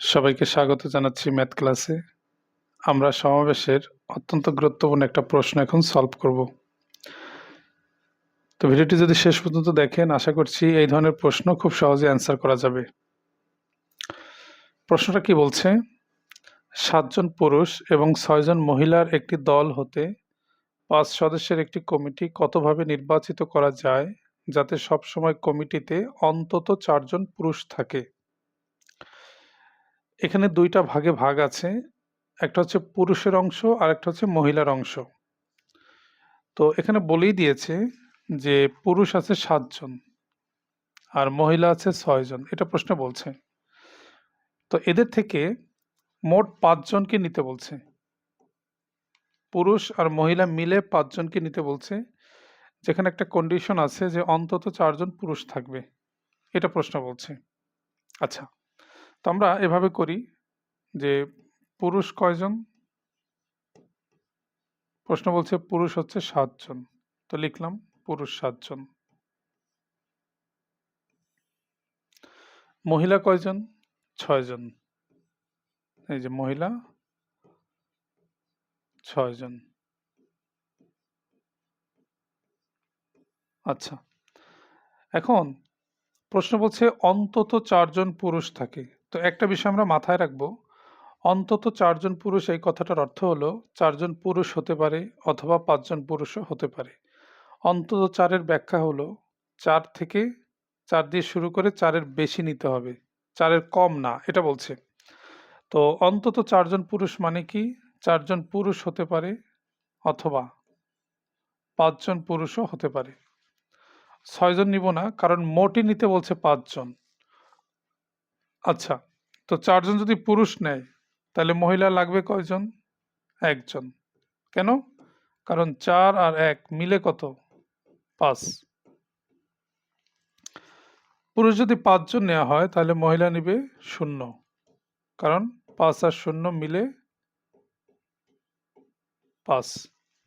সবাইকে স্বাগত জানাচ্ছি ম্যাথ ক্লাসে। আমরা সমাবেশের অত্যন্ত গুরুত্বপূর্ণ একটা প্রশ্ন এখন সলভ করব। তো ভিডিওটি যদি শেষ পর্যন্ত দেখেন, আশা করছি এই ধরনের প্রশ্ন খুব সহজে অ্যান্সার করা যাবে। প্রশ্নটা কি বলছে? সাতজন পুরুষ এবং ছয়জন মহিলার একটি দল হতে পাঁচ সদস্যের একটি কমিটি কতভাবে নির্বাচিত করা যায়, যাতে সবসময় কমিটিতে অন্তত চারজন পুরুষ থাকে? এখানে দুইটা ভাগে ভাগ আছে। একটা হচ্ছে পুরুষের অংশ আর একটা হচ্ছে মহিলার অংশ। তো এখানে বলেই দিয়েছে যে পুরুষ আছে সাতজন আর মহিলা আছে ছয়জন। এটা প্রশ্ন বলছে। তো এদের থেকে মোট পাঁচজনকে নিতে বলছে। পুরুষ আর মহিলা মিলে পাঁচজনকে নিতে বলছে, যেখানে একটা কন্ডিশন আছে যে অন্তত চারজন পুরুষ থাকবে। এটা প্রশ্ন বলছে। আচ্ছা। তো আমরা এভাবে করি যে পুরুষ কয়জন? প্রশ্ন বলছে পুরুষ হচ্ছে সাতজন। তো লিখলাম পুরুষ সাতজন। মহিলা কয়জন? ছয়জন। এই যে মহিলা, ছয়জন। আচ্ছা। এখন প্রশ্ন বলছে অন্তত চারজন পুরুষ থাকে। তো একটা বিষয় আমরা মাথায় রাখব। অন্তত চারজন পুরুষ এই কথাটার অর্থ হলো, চারজন পুরুষ হতে পারে অথবা পাঁচজন পুরুষও হতে পারে। অন্তত চারের ব্যাখ্যা হলো, চার থেকে, চার দিয়ে শুরু করে চারের বেশি নিতে হবে, চারের কম না, এটা বলছে। তো অন্তত চারজন পুরুষ মানে কি? চারজন পুরুষ হতে পারে অথবা পাঁচজন পুরুষও হতে পারে। ছয়জন নিব না, কারণ মোটই নিতে বলছে পাঁচজন। আচ্ছা তো চারজন যদি পুরুষ নেয়, তাহলে মহিলা লাগবে কয়জন? একজন। কেন? কারণ চার আর এক মিলে কত? পাঁচ। পুরুষ যদি পাঁচজন নেওয়া হয়, তাহলে মহিলা নিবে শূন্য। কারণ পাঁচ আর শূন্য মিলে পাঁচ।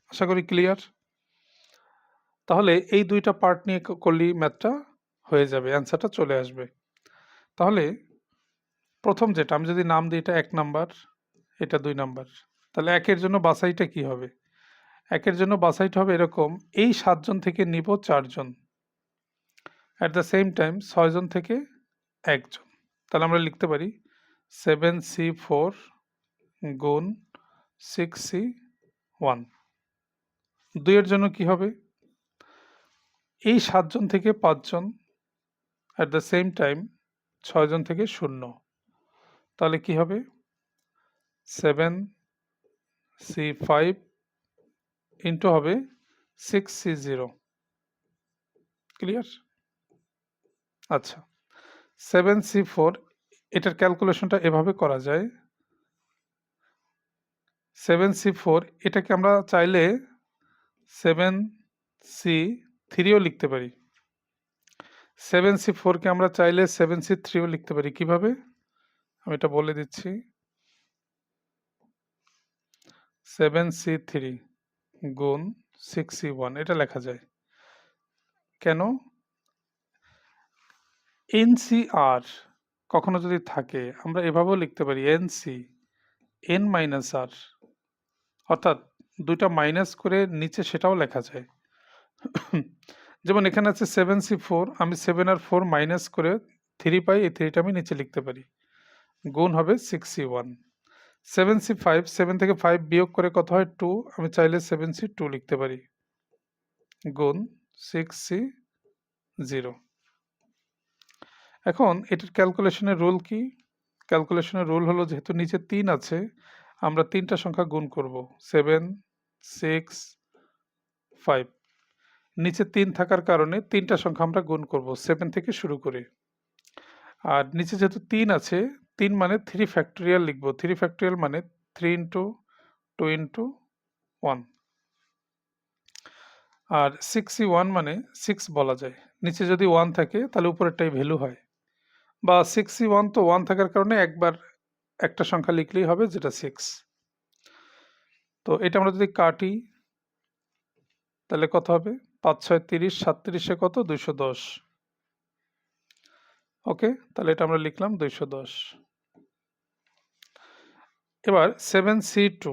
আশা করি ক্লিয়ার? তাহলে এই দুইটা পার্ট নিয়ে করলেই ম্যাথটা হয়ে যাবে, অ্যান্সারটা চলে আসবে। তাহলে প্রথম যেটা, আমি যদি নাম দিই এটা এক নাম্বার, এটা দুই নাম্বার। তাহলে একের জন্য বাছাইটা কি হবে? একের জন্য বাছাইটা হবে এরকম, এই সাতজন থেকে নিব চারজন। অ্যাট দ্য সেম টাইম ছয়জন থেকে একজন। তাহলে আমরা লিখতে পারি সেভেন সি ফোর গুণ সিক্স সি ওয়ান দুইয়ের জন্য কি হবে? এই সাতজন থেকে পাঁচজন অ্যাট দ্য সেম টাইম ছয়জন থেকে শূন্য। তাহলে কি হবে? সেভেন সি ফাইভ ইন্টু হবে সিক্স সি জিরো ক্লিয়ার আচ্ছা সেভেন সি ফোর এটার ক্যালকুলেশনটা এভাবে করা যায়। সেভেন সি ফোর এটাকে আমরা চাইলে সেভেন সি থ্রিও লিখতে পারি। সেভেন সি ফোরকে আমরা চাইলে সেভেন সি থ্রিও লিখতে পারি। কীভাবে? আমি এটা বলে দিচ্ছি। সেভেন সি থ্রি গুণ সিক্স সি ওয়ান এটা লেখা যায়। কেন? এনসিআর কখনো যদি থাকে, আমরা এভাবেও লিখতে পারি এনসি এন মাইনাস আর অর্থাৎ দুইটা মাইনাস করে নিচে সেটাও লেখা যায়। যেমন এখানে আছে সেভেন সি ফোর আমি সেভেন আর ফোর মাইনাস করে থ্রি পাই, এই থ্রিটা আমি নিচে লিখতে পারি। গুণ হবে six C one seven C five seven থেকে ফাইভ বিয়োগ করে কত হয়? টু আমি চাইলে সেভেন সি টু লিখতে পারি। গুণ সিক্স সি জিরো এখন এটার ক্যালকুলেশনের রুল কি? ক্যালকুলেশনের রুল হলো যেহেতু নিচে তিন আছে, আমরা তিনটা সংখ্যা গুণ করব। সেভেন সিক্স ফাইভ নিচে তিন থাকার কারণে তিনটা সংখ্যা আমরা গুণ করব সেভেন থেকে শুরু করে। আর নিচে যেহেতু তিন আছে তিন মানে থ্রি ফ্যাক্টোরিয়াল লিখব। থ্রি ফ্যাক্টোরিয়াল মানে three into two into one আর সিক্সি ওয়ান মানে সিক্স বলা যায়। নিচে যদি ওয়ান থাকে, তাহলে উপরেরটাই ভ্যালু হয়। বা সিক্সি ওয়ান তো ওয়ান থাকার কারণে একবার একটা সংখ্যা লিখলেই হবে, যেটা সিক্স তো এটা আমরা যদি কাটি, তাহলে কত হবে? পাঁচ, ছয়, তিরিশ, সাতত্রিশে কত? দুইশো দশ। ওকে, তাহলে এটা আমরা লিখলাম দুইশো দশ। এবার seven C two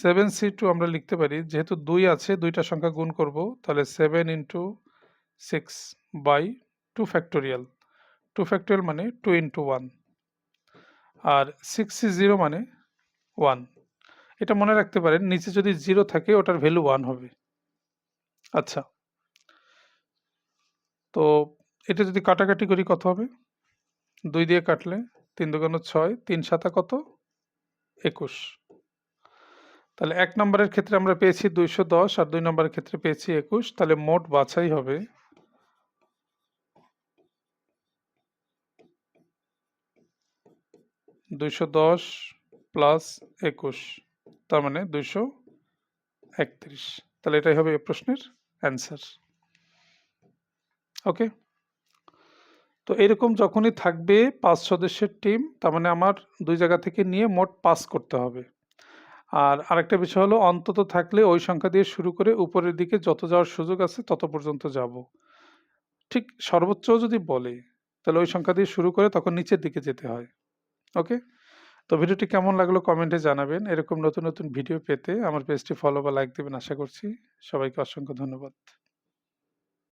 seven C two আমরা লিখতে পারি, যেহেতু দুই আছে, দুইটা সংখ্যা গুণ করব, তাহলে seven into six by two factorial two factorial মানে টু ইন্টু ওয়ান আর সিক্স সি জিরো মানে ওয়ান এটা মনে রাখতে পারেন, নিচে যদি জিরো থাকে, ওটার ভ্যালু ওয়ান হবে। আচ্ছা। তো এটা যদি কাটাকাটি করি কত হবে? দুই দিয়ে কাটলে তিন দুগুণ ছয়, তিন সাতা কত? একুশ। তাহলে এক নম্বরের ক্ষেত্রে আমরা পেয়েছি দুইশো দশ আর দুই নম্বরের ক্ষেত্রে পেয়েছি একুশ। তাহলে মোট বাছাই হবে দুইশো দশ প্লাস একুশ। তার মানে দুইশো একত্রিশ। তাহলে এটাই হবে এ প্রশ্নের অ্যান্সার। ওকে? তো এরকম যখনই থাকবে পাঁচ সদস্যের টিম তার মানে আমার দুই জায়গা থেকে নিয়ে মোট পাস করতে হবে। আর আরেকটা বিষয় হলো, অন্তত থাকলে ওই সংখ্যা দিয়ে শুরু করে উপরের দিকে যত যাওয়ার সুযোগ আছে তত পর্যন্ত যাব। ঠিক সর্বোচ্চ যদি বলে, তাহলে ওই সংখ্যা দিয়ে শুরু করে তখন নিচের দিকে যেতে হয়। ওকে? তো ভিডিওটি কেমন লাগল কমেন্টে জানাবেন। এরকম নতুন নতুন ভিডিও পেতে আমার পেজটি ফলো বা লাইক দেবেন আশা করছি। সবাইকে অসংখ্য ধন্যবাদ।